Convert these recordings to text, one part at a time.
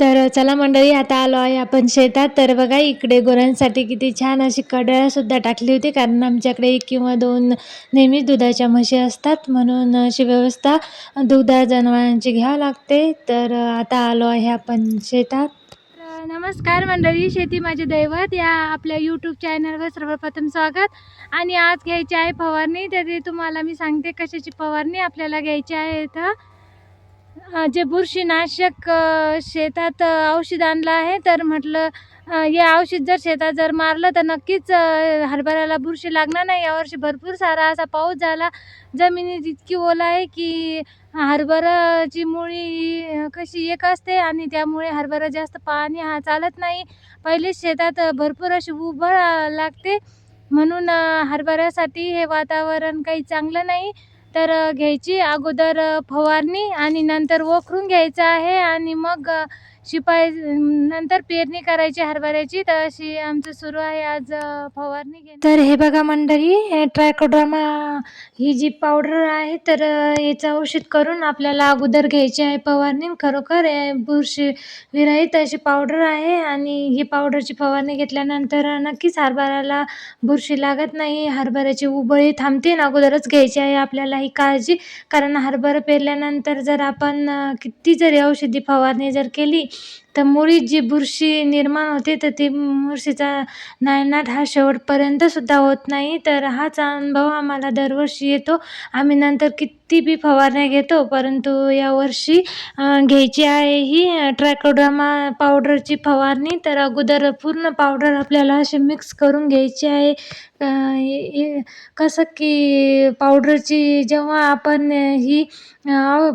तर चला मंडळी आता आलो आहे आपण शेतात. तर बघा इकडे गुरांसाठी किती छान अशी सुद्धा टाकली होती कारण आमच्याकडे एक किंवा दोन नेहमीच दुधाच्या म्हशी असतात. म्हणून अशी व्यवस्था दुधा जनावरांची घ्यावं लागते. तर आता आलो आहे आपण शेतात. नमस्कार मंडळी शेती माझे दैवत या आपल्या यूट्यूब चॅनलवर सर्वप्रथम स्वागत. आणि आज घ्यायची आहे फवारणी तर तुम्हाला मी सांगते कशाची फवारणी आपल्याला घ्यायची आहे इथं. जे बुरशीनाशक शेतात औषध आणलं आहे तर म्हटलं हे औषध जर शेतात जर मारलं तर नक्कीच हरभऱ्याला बुरशी लागणार नाही. यावर्षी भरपूर सारा असा पाऊस झाला. जमिनीत इतकी ओला आहे की हरभराची मुळी कशी एक असते आणि त्यामुळे हरभरा जास्त पाणी हा चालत नाही. पहिले शेतात भरपूर अशी उभं लागते. म्हणून हरभऱ्यासाठी हे वातावरण काही चांगलं नाही. तर घ्यायची अगोदर फवारणी आणि नंतर वखरून घ्यायचं आहे आणि मग शिपाय शिपाई नंतर पेरणी करायची हरभऱ्याची. तर अशी आमचं सुरू आहे आज फवारणी घे तर हे बघा मंडळी ट्रायकोड्रामा ही जी पावडर आहे तर याचं औषध करून आपल्याला अगोदर घ्यायची आहे फवारणी. खरोखर बुरशी विरहित अशी पावडर आहे आणि ही पावडरची फवारणी घेतल्यानंतर नक्कीच हरभऱ्याला बुरशी लागत नाही. हरभऱ्याची उबळी थांबते अगोदरच घ्यायची आहे आपल्याला. ही काळजी. कारण हरभरा पेरल्यानंतर जर आपण किती जरी औषधी फवारणी जर केली तर मुळीत जी बुरशी निर्माण होते तर ती बुरशीचा नायनाट हा शेवटपर्यंतसुद्धा होत नाही. तर हाच अनुभव आम्हाला दरवर्षी येतो. आम्ही नंतर किती बी फवारण्या घेतो परंतु यावर्षी घ्यायची आहे ही ट्रॅकोड्रामा पावडरची फवारणी. तर अगोदर पूर्ण पावडर आपल्याला अशी मिक्स करून घ्यायची आहे. कसं की पावडरची जेव्हा आपण ही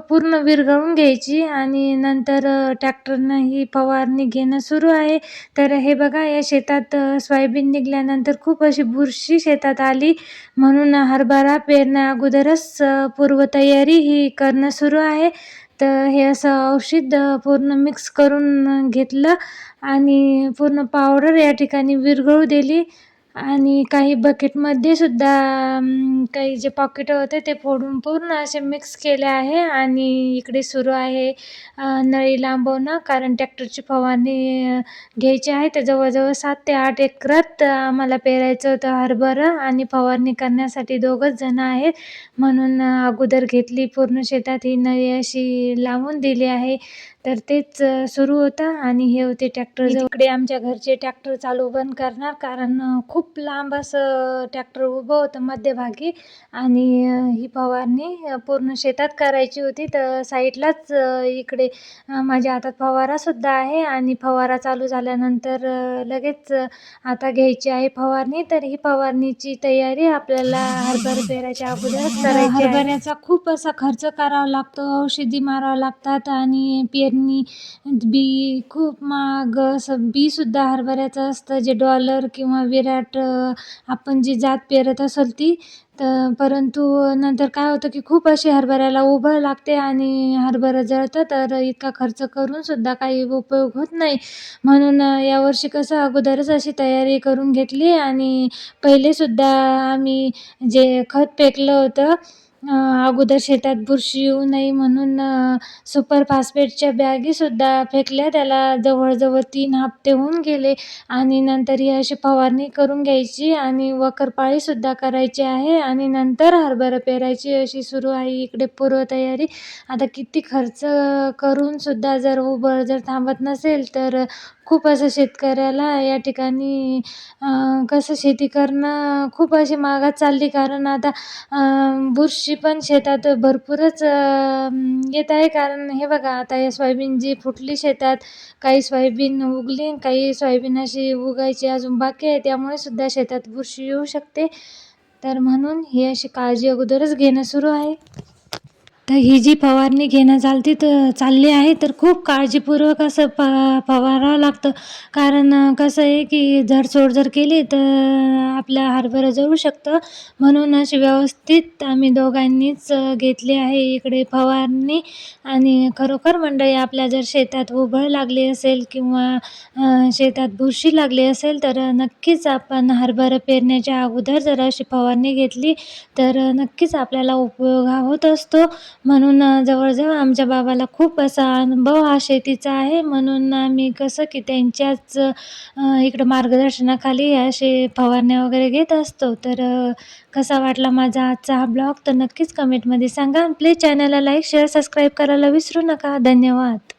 पूर्ण विरघळून घ्यायची आणि नंतर टॅक्टरनं ट्रॅक्टरनं ही फवारणी घेणं सुरू आहे. तर हे बघा या शेतात सोयाबीन निघाल्यानंतर खूप अशी बुरशी शेतात आली. म्हणून हरभरा पेरण्या अगोदरच पूर्वतयारी ही करणं सुरू आहे. तर हे असं औषध पूर्ण मिक्स करून घेतलं आणि पूर्ण पावडर या ठिकाणी विरघळू दिली. आणि काही बकेटमध्ये सुद्धा काही जे पॉकेट होते ते फोडून पूर्ण असे मिक्स केले आहे आणि इकडे सुरू आहे नळी लांबवणं. कारण ट्रॅक्टरची फवारणी घ्यायची आहे. तर जवळजवळ सात ते आठ एकरात आम्हाला पेरायचं होतं हरभरा आणि फवारणी करण्यासाठी दोघंच जण आहेत. म्हणून अगोदर घेतली पूर्ण शेतात ही नळी अशी लावून दिली आहे. तर तेच सुरू होतं आणि हे होते ट्रॅक्टर इकडे आमच्या घरचे ट्रॅक्टर चालू बंद करणार कारण खूप लांब असं ट्रॅक्टर उभं होतं मध्यभागी आणि ही फवारणी पूर्ण शेतात करायची होती. तर साईडलाच इकडे माझ्या हातात फवारासुद्धा आहे आणि फवारा चालू झाल्यानंतर लगेच आता घ्यायची आहे फवारणी. तर ही फवारणीची तयारी आपल्याला हरभरा पेरायच्या अगोदरच करायची हरभऱ्याचा खूप असा खर्च करावा लागतो औषधी मारावं लागतात आणि पेरणी बी खूप महाग असं बीसुद्धा हरभऱ्याचं असतं जे डॉलर किंवा विराट आपण जी जात पेरत असेल ती. तर परंतु नंतर काय होतं की खूप अशी हरभऱ्याला उभं लागते आणि हरभरा जळतं. तर इतका खर्च करून सुद्धा काही उपयोग होत नाही. म्हणून यावर्षी कसं अगोदरच अशी तयारी करून घेतली आणि पहिलेसुद्धा आम्ही जे खत फेकलं होतं अगोदर शेतात बुरशी येऊ नये म्हणून सुपर फॉस्फेटच्या बॅगीसुद्धा फेकल्या. त्याला जवळजवळ तीन हप्ते होऊन गेले आणि नंतर ही अशी फवारणी करून घ्यायची आणि वखरपाळीसुद्धा करायची आहे आणि नंतर हरभरा पेरायची अशी सुरू आहे इकडे पूर्वतयारी. आता किती खर्च करूनसुद्धा जर उबर जर थांबत नसेल तर खूप असं शेतकऱ्याला या ठिकाणी कसं शेती करणं खूप अशी महागात चालली. कारण आता बुरशी पण शेतात भरपूरच येत आहे. कारण हे बघा आता हे सोयाबीन जी फुटली शेतात काही सोयाबीन उगली काही सोयाबीन अशी उगायची अजून बाकी आहे. त्यामुळे सुद्धा शेतात बुरशी येऊ शकते. तर म्हणून ही अशी काळजी अगोदरच घेणं सुरू आहे. तर ही जी फवारणी घेणं चालते तर चालली आहे तर खूप काळजीपूर्वक असं फ फवारावं लागतं. कारण कसं आहे की झडसोड जर केली तर आपल्या हरभरं जळू शकतं. म्हणून अशी व्यवस्थित आम्ही दोघांनीच घेतली आहे इकडे फवारणी. आणि खरोखर मंडळी आपल्या जर शेतात उभळ लागली असेल किंवा शेतात बुरशी लागली असेल तर नक्कीच आपण हरभरं पेरण्याच्या अगोदर जर अशी फवारणी घेतली तर नक्कीच आपल्याला उपयोग हा होत असतो. म्हणून जवळजवळ आमच्या बाबाला खूप असा अनुभव हा शेतीचा आहे. म्हणून आम्ही कसं की त्यांच्याच इकडं मार्गदर्शनाखाली असे फवारण्या वगैरे घेत असतो. तर कसा वाटला माझा आजचा हा ब्लॉग? तर नक्कीच कमेंटमध्ये सांगा. प्लीज चॅनलला लाईक शेअर सबस्क्राईब करायला विसरू नका. धन्यवाद.